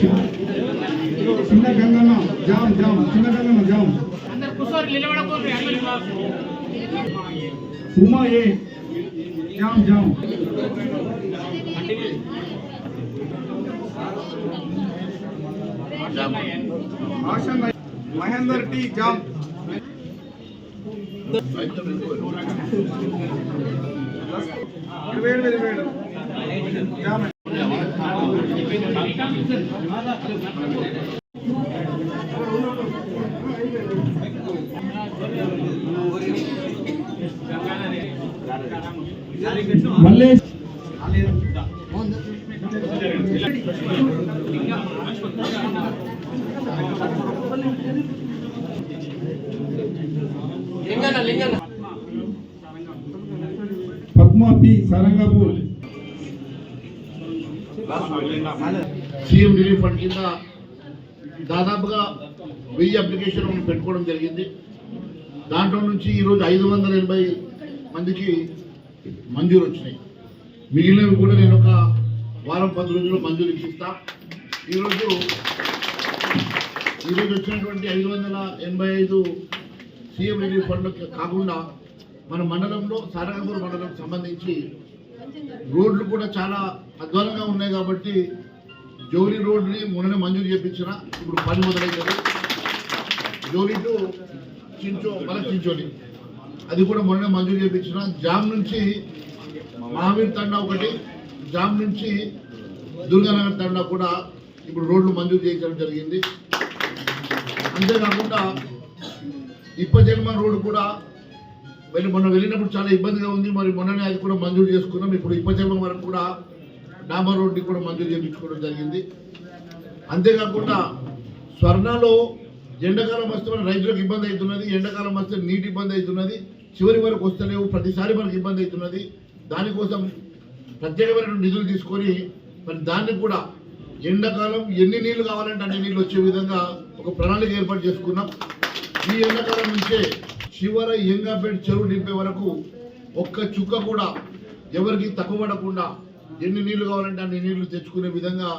చిన్న Ganganna jam jam చిన్న Ganganna jam అందరు కూర్చోరు నిలబడకూడదు ఎమ్మెల్యే బాబు ఉమా ఏ జామ్ జామ్ ఆశా నాయక్, మహేందర్ టీ జామ్ వేడు వేడు వేడు జామ్ Mallesh Padma P Sarangapur CM relief fund కింద దాదాపుగా వెయ్యి అప్లికేషన్ మనం పెట్టుకోవడం జరిగింది. దాంట్లో నుంచి ఈరోజు ఐదు వందల ఎనభై మందికి మంజూరు వచ్చినాయి. మిగిలినవి కూడా నేను ఒక వారం పది రోజుల్లో మంజూరు ఇచ్చిస్తా ఈరోజు ఈరోజు వచ్చినటువంటి ఐదు వందల ఎనభై ఐదు సీఎం రిలీఫ్ ఫండ్ కాకుండా మన మండలంలో సారంగపూర్ మండలం సంబంధించి రోడ్లు కూడా చాలా అధ్వానంగా ఉన్నాయి కాబట్టి జోలి రోడ్ని మొన్ననే మంజూరు చేయించిన ఇప్పుడు పని మొదలైతుంది జోలి టు చించో మన చించోలి అది కూడా మొన్ననే మంజూరు చేయించిన జామ్ నుంచి మహావీర్ తండా ఒకటి జామ్ నుంచి దుర్గానగర్ తండా కూడా ఇప్పుడు రోడ్లు మంజూరు చేయించడం జరిగింది. అంతేకాకుండా ఇప్ప జన్మ రోడ్డు కూడా వెళ్ళి మొన్న వెళ్ళినప్పుడు చాలా ఇబ్బందిగా ఉంది. మరి మొన్ననే అది కూడా మంజూరు చేసుకున్నాం. ఇప్పుడు ఇప్పచర్మ వరకు కూడా డాంబర్ రోడ్ని కూడా మంజూరు చేయించుకోవడం జరిగింది. అంతేకాకుండా స్వర్ణలో ఎండాకాలం వస్తే మన రైతులకు ఇబ్బంది అవుతున్నది ఎండాకాలం వస్తే నీటి ఇబ్బంది అవుతున్నది చివరి వరకు వస్తలేవు ప్రతిసారి మనకు ఇబ్బంది అవుతున్నది. దానికోసం ప్రత్యేకమైన నిధులు తీసుకొని మరి దాన్ని కూడా ఎండాకాలం ఎన్ని నీళ్ళు కావాలంటే అన్ని నీళ్ళు వచ్చే విధంగా ఒక ప్రణాళిక ఏర్పాటు చేసుకున్నాం. ఈ ఎండాకాలం నుంచే చివర ఎంగాపేట చెరువు నింపే వరకు ఒక్క చుక్క కూడా ఎవరికి తక్కువ పడకుండా ఎన్ని నీళ్ళు కావాలంటే అన్ని నీళ్ళు తెచ్చుకునే విధంగా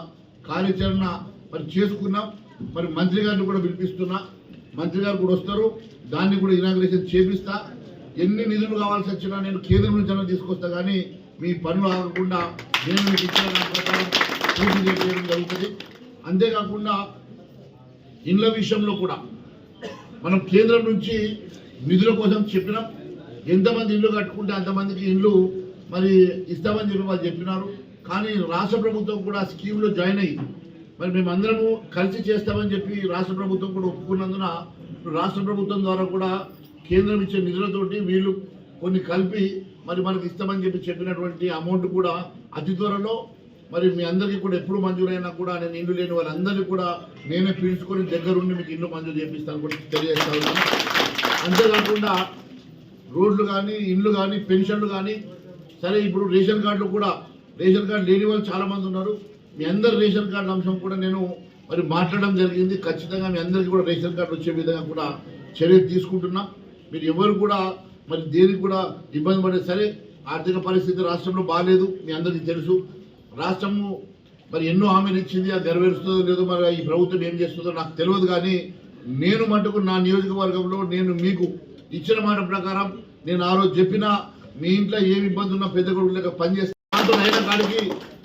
కార్యాచరణ మరి చేసుకున్నాం. మరి మంత్రి గారిని కూడా పిలిపిస్తున్నా. మంత్రి గారు కూడా వస్తారు. దాన్ని కూడా ఇనాగ్రేషన్ చేపిస్తా. ఎన్ని నిధులు కావాల్సి వచ్చినా నేను కేంద్రం నుంచి అన్న తీసుకొస్తా కానీ మీ పనులు ఆగకుండా నేను మీకు ఇచ్చిన ప్రకారం పూర్తి చేయడం జరుగుతుంది. అంతేకాకుండా ఇండ్ల విషయంలో కూడా మనం కేంద్రం నుంచి నిధుల కోసం చెప్పినాం. ఎంతమంది ఇల్లు కట్టుకుంటే అంతమందికి ఇల్లు మరి ఇస్తామని చెప్పి వాళ్ళు చెప్పినారు. కానీ రాష్ట్ర ప్రభుత్వం కూడా స్కీమ్లో జాయిన్ అయ్యి మరి మేమందరము కలిసి చేస్తామని చెప్పి రాష్ట్ర ప్రభుత్వం కూడా ఒప్పుకున్నందున రాష్ట్ర ప్రభుత్వం ద్వారా కూడా కేంద్రం ఇచ్చే నిధులతోటి వీళ్ళు కొన్ని కలిపి మరి మనకి ఇస్తామని చెప్పి చెప్పినటువంటి అమౌంట్ కూడా అతి త్వరలో మరి మీ అందరికీ కూడా ఎప్పుడు మంజూరైనా కూడా నేను ఇల్లు లేని వాళ్ళందరినీ కూడా నేనే పీల్చుకొని దగ్గరుండి మీకు ఇల్లు మంజూరు చేపిస్తాను కూడా తెలియజేస్తా ఉన్నాను. అంతేకాకుండా రోడ్లు కానీ ఇండ్లు కానీ పెన్షన్లు కానీ సరే ఇప్పుడు రేషన్ కార్డులు కూడా రేషన్ కార్డు లేని వాళ్ళు చాలామంది ఉన్నారు. మీ అందరు రేషన్ కార్డు అంశం కూడా నేను మరి మాట్లాడడం జరిగింది. ఖచ్చితంగా మీ అందరికీ కూడా రేషన్ కార్డు వచ్చే విధంగా కూడా చర్య తీసుకుంటున్నాం. మీరు ఎవరు కూడా మరి దేనికి కూడా ఇబ్బంది పడే సరే ఆర్థిక పరిస్థితి రాష్ట్రంలో బాగాలేదు మీ అందరికీ తెలుసు. రాష్ట్రము మరి ఎన్నో హామీలు ఇచ్చింది అది నెరవేరుస్తుందో లేదో మరి ఈ ప్రభుత్వం ఏం చేస్తుందో నాకు తెలియదు కానీ నేను మటుకు నా నియోజకవర్గంలో నేను మీకు ఇచ్చిన మాట ప్రకారం నేను ఆ రోజు చెప్పిన మీ ఇంట్లో ఏమి ఇబ్బంది ఉన్నా పెద్ద కొడుకు లేక పనిచేస్తాను దాంతో కాడికి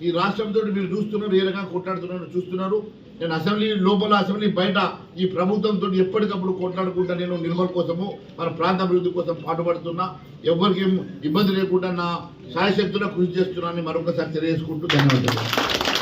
ఈ రాష్ట్రంతో మీరు చూస్తున్నారు ఏ రకంగా కొట్లాడుతున్నారు చూస్తున్నారు. నేను అసెంబ్లీ లోపల అసెంబ్లీ బయట ఈ ప్రభుత్వంతో ఎప్పటికప్పుడు కొట్లాడుకుంటా నేను నిర్మల్ కోసము మన ప్రాంత అభివృద్ధి కోసం పాటుపడుతున్నా. ఎవరికి ఇబ్బంది లేకుండా నా సాయశక్తుల్లో కృషి చేస్తున్నానని మరొకసారి తెలియజేసుకుంటూ ధన్యవాదాలు.